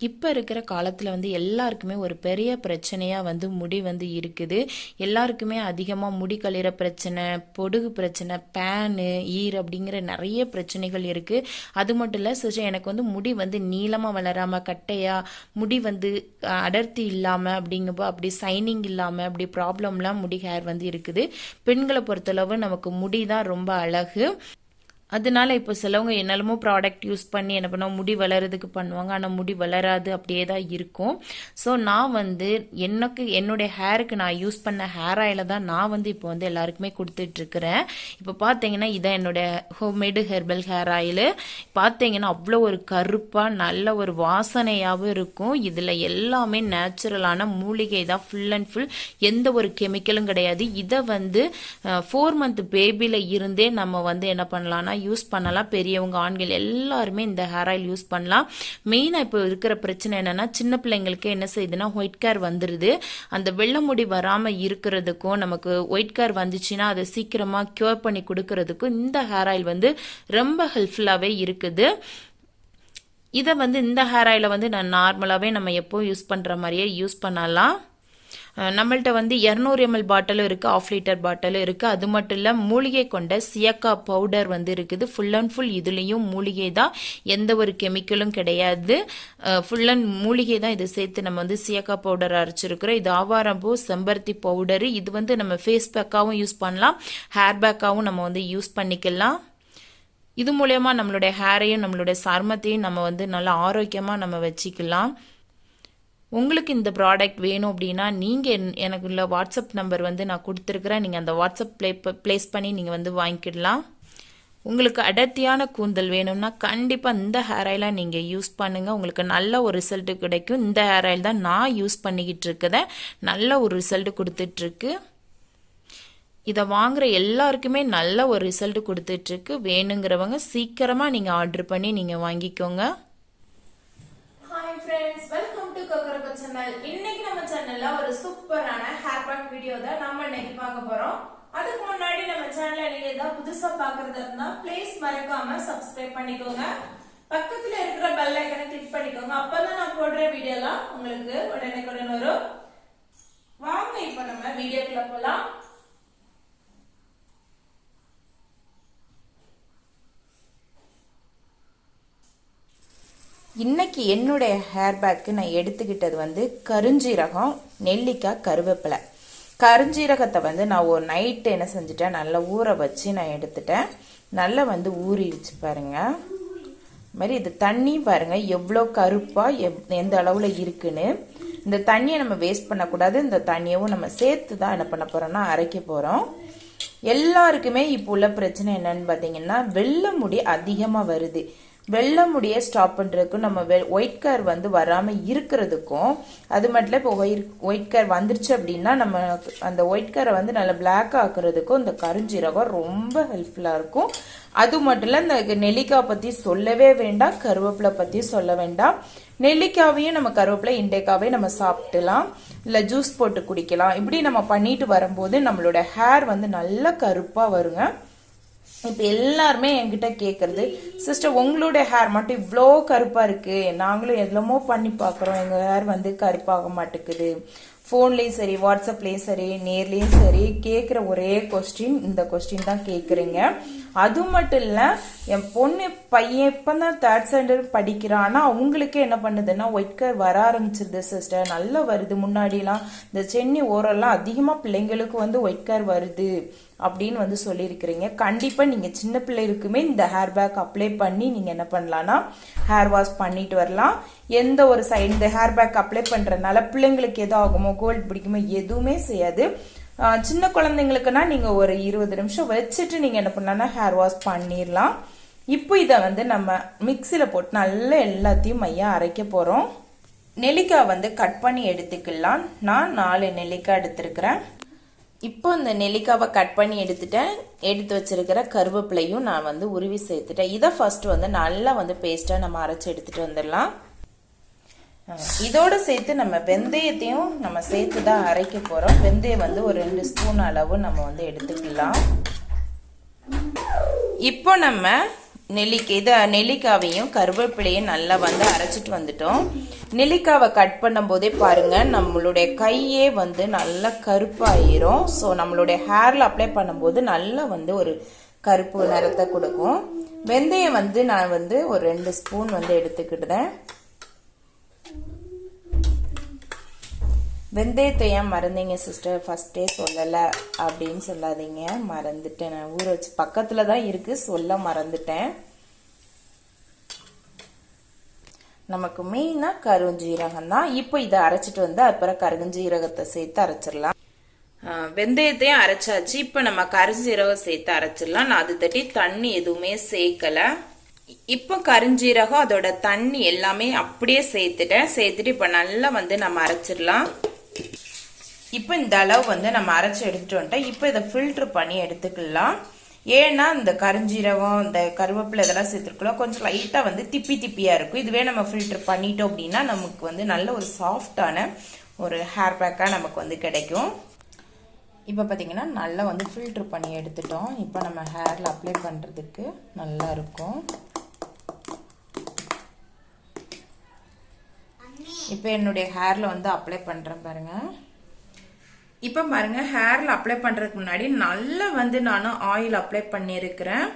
இப்போ இருக்கிற காலத்தில் வந்து எல்லாருக்குமே ஒரு பெரிய பிரச்சனையாக வந்து முடி வந்து இருக்குது. எல்லாருக்குமே அதிகமாக முடி கழிற பிரச்சனை பொடுகு பிரச்சனை பேனு ஈர் அப்படிங்கிற நிறைய பிரச்சனைகள் இருக்குது அது மட்டும் இல்லை சிஸ்டர் எனக்கு வந்து முடி வந்து நீளமாக வளராமல் கட்டையாக முடி வந்து அடர்த்தி இல்லாமல் அப்படிங்கப்போ அப்படி சைனிங் இல்லாமல் அப்படி ப்ராப்ளம்லாம் முடி ஹேர் வந்து இருக்குது. பெண்களை பொறுத்தளவு நமக்கு முடி தான் ரொம்ப அழகு. அதனால இப்போ சிலவங்க என்னெல்லாமோ ப்ராடக்ட் யூஸ் பண்ணி என்ன பண்ணுவோம் முடி வளர்றதுக்கு பண்ணுவாங்க. ஆனால் முடி வளராது அப்படியே தான் இருக்கும். ஸோ நான் வந்து எனக்கு என்னுடைய ஹேருக்கு நான் யூஸ் பண்ண ஹேர் ஆயில தான் நான் வந்து இப்போ வந்து எல்லாருக்குமே கொடுத்துட்ருக்குறேன் இப்போ பார்த்தீங்கன்னா இதான் என்னோட ஹோம்மேடு ஹெர்பல் ஹேர் ஆயில் பார்த்தீங்கன்னா அவ்வளோ ஒரு கருப்பாக நல்ல ஒரு வாசனையாகவும் இருக்கும். இதில் எல்லாமே நேச்சுரலான மூலிகை தான் ஃபுல் அண்ட் ஃபுல் எந்த ஒரு கெமிக்கலும் கிடையாது. இதை வந்து ஃபோர் மந்த் பேபியில் இருந்தே நம்ம வந்து என்ன பண்ணலாம்னா யூஸ் பண்ணலாம். பெரியவங்க ஆண்கள் எல்லாருமே இந்த ஹேர் ஆயில் யூஸ் பண்ணலாம். மெயினாக இப்போ இருக்கிற பிரச்சனை என்னென்னா சின்ன பிள்ளைங்களுக்கு என்ன செய்யுதுன்னா ஒயிட் கேர் வந்துடுது அந்த வெள்ளை முடி வராமல் இருக்கிறதுக்கும் நமக்கு ஒயிட் கேர் வந்துச்சுன்னா அதை சீக்கிரமாக க்யூர் பண்ணி கொடுக்கறதுக்கும் இந்த ஹேர் ஆயில் வந்து ரொம்ப ஹெல்ப்ஃபுல்லாகவே இருக்குது. இதை வந்து இந்த ஹேர் ஆயிலை வந்து நான் நார்மலாகவே நம்ம எப்போ யூஸ் பண்ணுற மாதிரியே யூஸ் பண்ணலாம். நம்மள்ட்ட வந்து இரநூறு எம்எல் பாட்டிலும் இருக்குது ஆஃப் லிட்டர் பாட்டிலும் இருக்குது அது மட்டும் இல்லை மூலிகை கொண்ட சியக்கா பவுடர் வந்து இருக்குது. ஃபுல் அண்ட் ஃபுல் இதுலேயும் மூலிகை தான். எந்த ஒரு கெமிக்கலும் கிடையாது. ஃபுல் அண்ட் மூலிகை தான் இதை சேர்த்து நம்ம வந்து சியக்கா பவுடர் அரைச்சிருக்கிறோம். இது ஆவாரம்பூ செம்பருத்தி பவுடரு இது வந்து நம்ம ஃபேஸ் பேக்காகவும் யூஸ் பண்ணலாம். ஹேர் பேக்காகவும் நம்ம வந்து யூஸ் பண்ணிக்கலாம். இது மூலயமா நம்மளுடைய ஹேரையும் நம்மளுடைய சருமத்தையும் நம்ம வந்து நல்லா ஆரோக்கியமாக நம்ம வச்சுக்கலாம். உங்களுக்கு இந்த ப்ராடக்ட் வேணும் அப்படின்னா நீங்கள் எனக்கு உள்ள வாட்ஸ்அப் நம்பர் வந்து நான் கொடுத்துருக்குறேன். நீங்கள் அந்த வாட்ஸ்அப் ப்ளே ப்ளேஸ் பண்ணி நீங்கள் வந்து வாங்கிக்கிடலாம். உங்களுக்கு அடர்த்தியான கூந்தல் வேணும்னா கண்டிப்பாக இந்த ஹேர் ஆயிலை நீங்கள் யூஸ் பண்ணுங்கள் உங்களுக்கு நல்ல ஒரு ரிசல்ட்டு கிடைக்கும். இந்த ஹேர் ஆயில் தான் நான் யூஸ் பண்ணிக்கிட்டு இருக்கதை நல்ல ஒரு ரிசல்ட் கொடுத்துட்ருக்கு இதை வாங்குகிற எல்லாருக்குமே நல்ல ஒரு ரிசல்ட் கொடுத்துட்ருக்கு வேணுங்கிறவங்க சீக்கிரமாக நீங்கள் ஆர்டர் பண்ணி நீங்கள் வாங்கிக்கோங்க. ஹாய் ஃப்ரெண்ட்ஸ் வெல்கம் சேனல் இன்னைக்கு நம்ம சேனல்ல ஒரு சூப்பரான ஹேர் பேக் வீடியோ தான் நம்ம இன்னைக்கு பார்க்க போறோம். அதுக்கு முன்னாடி நம்ம சேனல்ல நீங்க ஏதாவது புதுசா பாக்குறதா இருந்தா ப்ளீஸ் மறக்காம சப்ஸ்கிரைப் பண்ணிக்கோங்க. பக்கத்துல இருக்கிற பெல் ஐக்கனை கிளிக் பண்ணிக்கோங்க. அப்பதான் நான் போடுற வீடியோலாம் உங்களுக்கு உடனே வரும். வாங்க இப்ப நம்ம வீடியோக்குள்ள போலாம். இன்னைக்கு என்னுடைய ஹேர் பேக்கு நான் எடுத்துக்கிட்டது வந்து கருஞ்சீரகம் நெல்லிக்காய் கருவேப்பிலை. கருஞ்சீரகத்தை வந்து நான் ஒரு நைட்டு என்ன செஞ்சுட்டேன் நல்லா ஊற வச்சு நான் எடுத்துட்டேன். நல்லா வந்து ஊறிடுச்சு பாருங்கள் இது மாதிரி இது தண்ணி பாருங்கள் எவ்வளோ கருப்பாக எவ் எந்த அளவில் இருக்குன்னு. இந்த தண்ணியை நம்ம வேஸ்ட் பண்ணக்கூடாது. இந்த தண்ணியவும் நம்ம சேர்த்து தான் என்ன பண்ண போகிறோம்னா அரைக்க போகிறோம் எல்லாருக்குமே இப்போ உள்ள பிரச்சனை என்னன்னு பார்த்தீங்கன்னா வெள்ளை முடி அதிகமாக வருது. வெள்ளை முடியை ஸ்டாப் பண்ணுறதுக்கும் நம்ம வெ ஒயிட் கேர் வந்து வராமல் இருக்கிறதுக்கும் அது மட்டும் இல்லை இப்போ ஒயிட் ஒயிட் கேர் வந்துருச்சு அப்படின்னா நம்ம அந்த ஒயிட் கேரை வந்து நல்லா பிளாக் ஆக்குறதுக்கும் இந்த கருஞ்சீரகம் ரொம்ப ஹெல்ப்ஃபுல்லாக இருக்கும். அது மட்டும் இல்லை இந்த நெல்லிக்காய் பற்றி சொல்லவே வேண்டாம் கருவேப்பிலை பற்றி சொல்ல வேண்டாம். நெல்லிக்காவையும் நம்ம கருவேப்பிலை இண்டைக்காவே நம்ம சாப்பிட்டுலாம் இல்லை ஜூஸ் போட்டு குடிக்கலாம். இப்படி நம்ம பண்ணிட்டு வரும்போது நம்மளோட ஹேர் வந்து நல்லா கருப்பாக வருங்க. இப்போ எல்லாருமே என்கிட்ட கேட்குறது சிஸ்டர் உங்களோட ஹேர் மட்டும் இவ்வளோ கருப்பாக இருக்கு. நாங்களும் எவ்வளமோ பண்ணி பார்க்குறோம் எங்கள் ஹேர் வந்து கருப்பாக மாட்டேங்குது ஃபோன்லேயும் சரி வாட்ஸ்அப்லேயும் சரி நேர்லேயும் சரி கேட்குற ஒரே கொஸ்டின் இந்த கொஸ்டின் தான் கேட்குறீங்க அது மட்டும் இல்லை என் பொண்ணு பையன் இப்போ தான் தேர்ட் ஸ்டாண்டர்ட் படிக்கிறான் ஆனால் அவங்களுக்கே என்ன பண்ணுதுன்னா ஒயிட் கலர் வர ஆரம்பிச்சிருது சிஸ்டர் நல்லா வருது. முன்னாடிலாம் இந்த சென்னி ஓரெல்லாம் அதிகமாக பிள்ளைங்களுக்கு வந்து ஒயிட் கலர் வருது அப்படின்னு வந்து சொல்லியிருக்கிறீங்க. கண்டிப்பாக நீங்கள் சின்ன பிள்ளைகளுக்குமே இந்த ஹேர் பேக் அப்ளை பண்ணி நீங்கள் என்ன பண்ணலான்னா ஹேர் வாஷ் பண்ணிட்டு வரலாம். எந்த ஒரு சைடு இந்த ஹேர் பேக் அப்ளை பண்ணுறதுனால பிள்ளைங்களுக்கு எதோ ஆகுமோ கோல்டு பிடிக்குமோ எதுவுமே செய்யாது. சின்ன குழந்தைங்களுக்குன்னா நீங்கள் ஒரு இருபது நிமிஷம் வச்சுட்டு நீங்கள் என்ன பண்ணலான்னா ஹேர் வாஷ் பண்ணிடலாம். இப்போ இதை வந்து நம்ம மிக்சியில் போட்டு நல்லா எல்லாத்தையும் மையா அரைக்க போகிறோம் நெல்லிக்காய் வந்து கட் பண்ணி எடுத்துக்கலாம். நான் நாலு நெல்லிக்காய் எடுத்திருக்கிறேன். இப்போ இந்த நெல்லிக்காவை கட் பண்ணி எடுத்துட்டேன். எடுத்து வச்சிருக்கிற கருவேப்பிலையும் நான் வந்து உருவி சேர்த்துட்டேன். இதை ஃபர்ஸ்ட் வந்து நல்லா வந்து பேஸ்ட்டாக நம்ம அரைச்சி எடுத்துட்டு வந்துடலாம். இதோடு சேர்த்து நம்ம வெந்தயத்தையும் நம்ம சேர்த்து தான் அரைக்க போகிறோம் வெந்தயம் வந்து ஒரு ரெண்டு ஸ்பூன் அளவு நம்ம வந்து எடுத்துக்கலாம். இப்போ நம்ம நெல்லிக்காய் இதை நெல்லிக்காவையும் கருவேப்பிலையும் நல்லா வந்து அரைச்சிட்டு வந்துட்டோம். நெல்லிக்காவை கட் பண்ணும்போதே பாருங்க நம்மளுடைய கையே வந்து நல்லா கருப்பாயிரும். ஸோ நம்மளுடைய ஹேரில் அப்ளை பண்ணும்போது நல்லா வந்து ஒரு கருப்பு நிறத்தை கொடுக்கும். வெந்தயம் வந்து நான் வந்து ஒரு ரெண்டு ஸ்பூன் வந்து எடுத்துக்கிட்டேன். வெந்தயத்தை ஏன் மறந்தீங்க சிஸ்டர் ஃபஸ்ட்டே சொல்லலை அப்படின்னு சொல்லாதீங்க. மறந்துட்டேன். நான் ஊற வச்சு பக்கத்தில் தான் இருக்குது சொல்ல மறந்துட்டேன். நமக்கு மெயினாக கருஞ்சீரகம் தான். இப்போ இதை அரைச்சிட்டு வந்து அப்புறம் கருஞ்சீரகத்தை சேர்த்து அரைச்சிடலாம். வெந்தயத்தையும் அரைச்சாச்சு. இப்போ நம்ம கருஞ்சீரகம் சேர்த்து அரைச்சிடலாம். நான் அது தட்டி தண்ணி எதுவுமே சேர்க்கலை. இப்போ கருஞ்சீரகம் அதோட தண்ணி எல்லாமே அப்படியே சேர்த்துட்டேன். சேர்த்துட்டு இப்போ நல்லா வந்து நம்ம அரைச்சிடலாம். இப்போ இந்த அளவு வந்து நம்ம அரைச்சி எடுத்துட்டு வந்துட்டோம். இப்போ இதை ஃபில்டர் பண்ணி எடுத்துக்கலாம். ஏன்னா இந்த கருஞ்சீரகம் இந்த கருவேப்பிலை இதெல்லாம் சேர்த்துருக்கலாம் கொஞ்சம் லைட்டாக வந்து திப்பி திப்பியாக இருக்கும். இதுவே நம்ம ஃபில்டர் பண்ணிட்டோம் அப்படின்னா நமக்கு வந்து நல்ல ஒரு சாஃப்டான ஒரு ஹேர் பேக்காக நமக்கு வந்து கிடைக்கும். இப்போ பார்த்தீங்கன்னா நல்லா வந்து ஃபில்டர் பண்ணி எடுத்துட்டோம். இப்போ நம்ம ஹேரில் அப்ளை பண்ணுறதுக்கு நல்லா இருக்கும். இப்போ என்னுடைய ஹேரில் வந்து அப்ளை பண்ணுறேன் பாருங்கள் இப்போ பாருங்க ஹேரில் அப்ளை பண்ணுறதுக்கு முன்னாடி நல்லா வந்து நான் ஆயில் அப்ளை பண்ணியிருக்கிறேன்.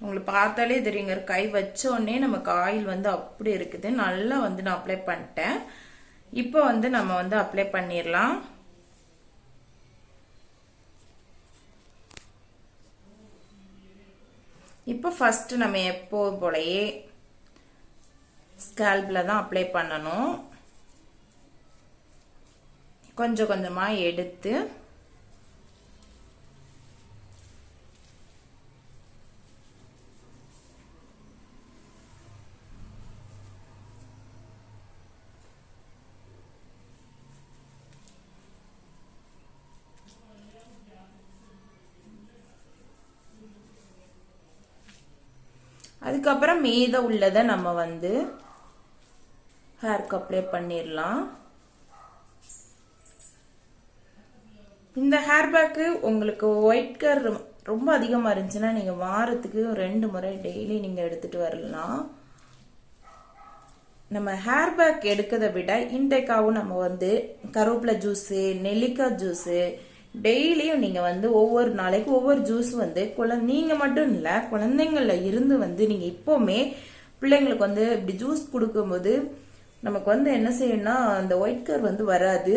உங்களுக்கு பார்த்தாலே தெரியுங்க கை வச்ச உடனே நமக்கு ஆயில் வந்து அப்படி இருக்குது. நல்லா வந்து நான் அப்ளை பண்ணிட்டேன். இப்போ வந்து நம்ம வந்து அப்ளை பண்ணிடலாம். இப்போ ஃபஸ்ட்டு நம்ம எப்போ போலயே ஸ்கேல்பில் தான் அப்ளை பண்ணணும். கொஞ்சம் கொஞ்சமாக எடுத்து அதுக்கப்புறம் மீதம் உள்ளதை நம்ம வந்து ஹேர்க்கு அப்ளை பண்ணிடலாம். இந்த ஹேர் பேக்கு உங்களுக்கு ஒயிட் கலர் ரொம்ப அதிகமாக இருந்துச்சுன்னா நீங்கள் வாரத்துக்கு ரெண்டு முறை டெய்லி நீங்கள் எடுத்துகிட்டு வரலாம். நம்ம ஹேர் பேக் எடுக்கிறத விட இன்டேக்காகவும் நம்ம வந்து கருவேப்பிலை ஜூஸு நெல்லிக்காய் ஜூஸு டெய்லியும் நீங்கள் வந்து ஒவ்வொரு நாளைக்கு ஒவ்வொரு ஜூஸ் வந்து குழந்தை நீங்கள் மட்டும் இல்லை குழந்தைங்கள இருந்து வந்து நீங்கள் இப்போவுமே பிள்ளைங்களுக்கு வந்து இப்படி ஜூஸ் கொடுக்கும்போது நமக்கு வந்து என்ன செய்யணும்னா அந்த ஒயிட் கலர் வந்து வராது.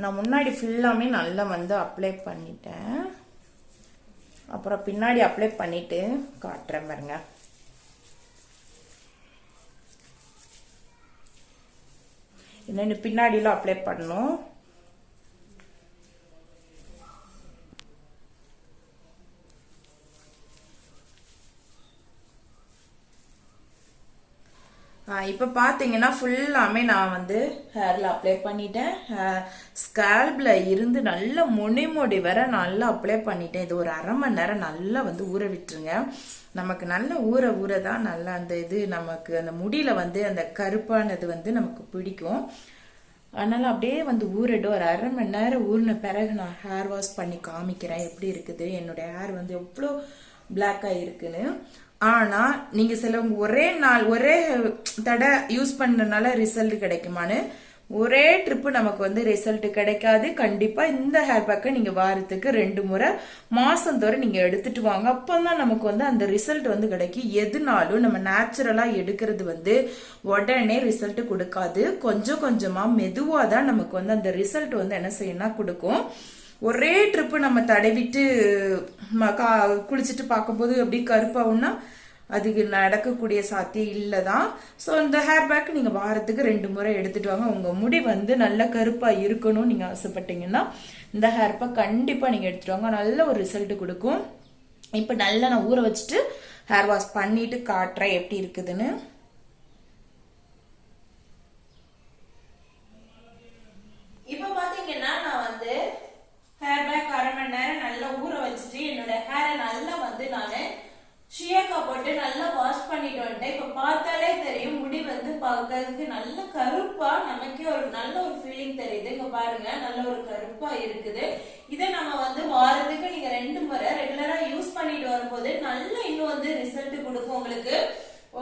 நான் முன்னாடி ஃபுல்லாமே நல்லா வந்து அப்ளை பண்ணிட்டேன். அப்புறம் பின்னாடி அப்ளை பண்ணிட்டு காட்டுறேன் பாருங்க. என்னென்னு பின்னாடிலாம் அப்ளை பண்ணணும். இப்போ பார்த்தீங்கன்னா ஃபுல்லாமே நான் வந்து ஹேரில் அப்ளை பண்ணிட்டேன். ஸ்கேல்பில் இருந்து நல்ல முனை முடி வர நல்லா அப்ளை பண்ணிட்டேன். இது ஒரு அரை மணி நேரம் நல்லா வந்து ஊற விட்டுருங்க. நமக்கு நல்ல ஊற ஊற தான் நல்லா அந்த இது நமக்கு அந்த முடியில் வந்து அந்த கருப்பானது வந்து நமக்கு பிடிக்கும். அதனால் அப்படியே வந்து ஊறிடும் ஒரு அரை மணி நேரம் ஊறின பிறகு நான் ஹேர் வாஷ் பண்ணி காமிக்கிறேன். எப்படி இருக்குது? என்னுடைய ஹேர் வந்து எவ்வளோ பிளாக்காக இருக்குன்னு. ஆனா நீங்க சிலவங்க ஒரே நாள் ஒரே தடவை யூஸ் பண்ணனால ரிசல்ட் கிடைக்குமான்னு ஒரே ட்ரிப்பு நமக்கு வந்து ரிசல்ட் கிடைக்காது. கண்டிப்பா இந்த ஹேர் பேக்கை நீங்க வாரத்துக்கு ரெண்டு முறை மாசம் நீங்கள் நீங்க எடுத்துட்டு வாங்க. அப்பதான் நமக்கு வந்து அந்த ரிசல்ட் வந்து கிடைக்கும். எதுனாலும் நம்ம நேச்சுரலா எடுக்கிறது வந்து உடனே ரிசல்ட் கொடுக்காது. கொஞ்சம் கொஞ்சமா மெதுவாக தான் நமக்கு வந்து அந்த ரிசல்ட் வந்து என்ன செய்யணும்னா கொடுக்கும். ஒரே ட்ரிப்பு நம்ம தடவிட்டு குளிச்சுட்டு பார்க்கும்போது அப்படி கருப்பாகும்னா அதுக்கு நடக்கக்கூடிய சாத்தியம் இல்லை தான் ஸோ இந்த ஹேர் பேக் நீங்கள் வாரத்துக்கு ரெண்டு முறை எடுத்துகிட்டு வாங்க. உங்கள் முடி வந்து நல்ல கருப்பாக இருக்கணும்னு நீங்கள் ஆசைப்பட்டீங்கன்னா இந்த ஹேர் பேக் கண்டிப்பாக நீங்கள் எடுத்துகிட்டு வாங்க. நல்ல ஒரு ரிசல்ட் கொடுக்கும். இப்போ நல்லா நான் ஊற வச்சுட்டு ஹேர் வாஷ் பண்ணிட்டு காட்டுறேன் எப்படி இருக்குதுன்னு இப்போ பார்த்தீங்கன்னா நான் வந்து ஹேர் பேக் அரை மணி நேரம் நல்லா ஊற வச்சுட்டு என்னோட ஹேரை நல்லா வந்து நான் ஷியக்கா போட்டு நல்லா வாஷ் பண்ணிட்டு வந்துட்டேன். இப்போ வந்து பார்க்கறதுக்கு நல்ல கருப்பா நமக்கே ஒரு நல்ல ஒரு ஃபீலிங் தெரியுது. இங்க பாருங்க நல்ல ஒரு கருப்பா இருக்குது. இதை நம்ம வந்து வாரத்துக்கு நீங்க ரெண்டு முறை ரெகுலரா யூஸ் பண்ணிட்டு வரும்போது நல்ல இன்னும் வந்து ரிசல்ட் கொடுக்கும் உங்களுக்கு.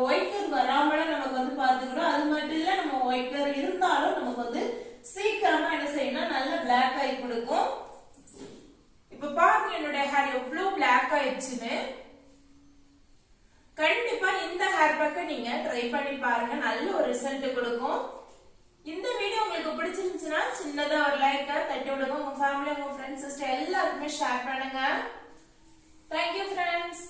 ஒயிட் கலர் வராமலும் நமக்கு வந்து பார்த்துக்கிறோம். அது மட்டும் இல்ல நம்ம ஒயிட் கலர் இருந்தாலும் நமக்கு வந்து சீக்கிரமா என்ன செய்யணும் நல்ல பிளாக் ஆகி கொடுக்கும். இப்ப பாருங்க என்னுடைய ஹேர் எவ்வளவு பிளாக் ஆயிடுச்சுன்னு. கண்டிப்பா இந்த ஹேர் பேக்கை நீங்க ட்ரை பண்ணி பாருங்க. நல்ல ஒரு ரிசல்ட் கொடுக்கும். இந்த வீடியோ உங்களுக்கு பிடிச்சிருந்துச்சுன்னா சின்னதா ஒரு லைக் தட்டி விடுங்க. உங்க ஃபேமிலி உங்க ஃப்ரெண்ட்ஸ் சிஸ்டர் எல்லாருக்குமே ஷேர் பண்ணுங்க. Thank you friends